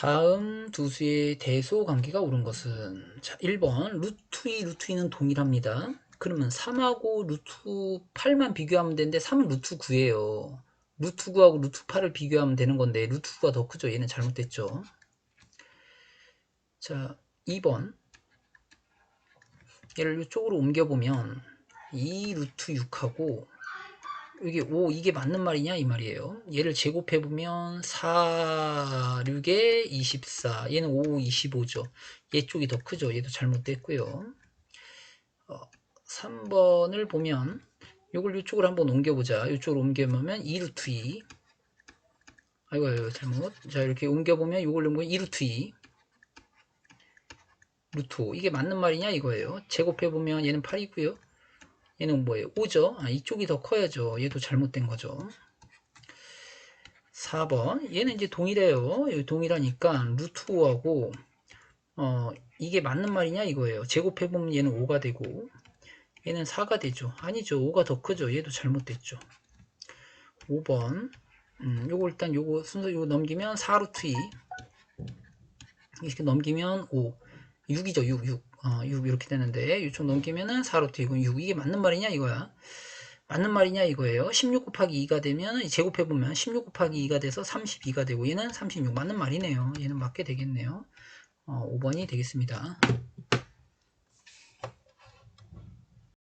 다음 두 수의 대소 관계가 옳은 것은 자 1번 루트 2 루트 2는 동일합니다. 그러면 3하고 루트 8만 비교하면 되는데 3은 루트 9예요. 루트 9하고 루트 8을 비교하면 되는 건데 루트 9가 더 크죠. 얘는 잘못됐죠. 자 2번 얘를 이쪽으로 옮겨보면 2 루트 6하고 이게 5 이게 맞는 말이냐 이 말이에요. 얘를 제곱해 보면 4 6에 24 얘는 5 25죠. 얘 쪽이 더 크죠. 얘도 잘못됐고요. 어, 3번을 보면 이걸 이쪽으로 한번 옮겨보자. 이쪽으로 옮겨보면 2 루트 2 아이고 아이고 잘못. 자 이렇게 옮겨보면 이걸 옮기면 2 루트 2 루트 5 이게 맞는 말이냐 이거예요. 제곱해보면 얘는 8이고요 얘는 뭐예요? 5죠? 아, 이쪽이 더 커야죠. 얘도 잘못된 거죠. 4번. 얘는 이제 동일해요. 동일하니까 루트 5하고 어, 이게 맞는 말이냐 이거예요. 제곱해보면 얘는 5가 되고 얘는 4가 되죠. 아니죠. 5가 더 크죠. 얘도 잘못됐죠. 5번. 음, 요거 일단 요거 순서 요거 넘기면 4루트 2 이렇게 넘기면 5 6이죠 6 6 어, 6 이렇게 되는데 이쪽 넘기면은 4루트 2고 6 이게 맞는 말이냐 이거야? 맞는 말이냐 이거예요. 16 곱하기 2가 되면 제곱해보면 16 곱하기 2가 돼서 32가 되고 얘는 36 맞는 말이네요. 얘는 맞게 되겠네요. 어, 5번이 되겠습니다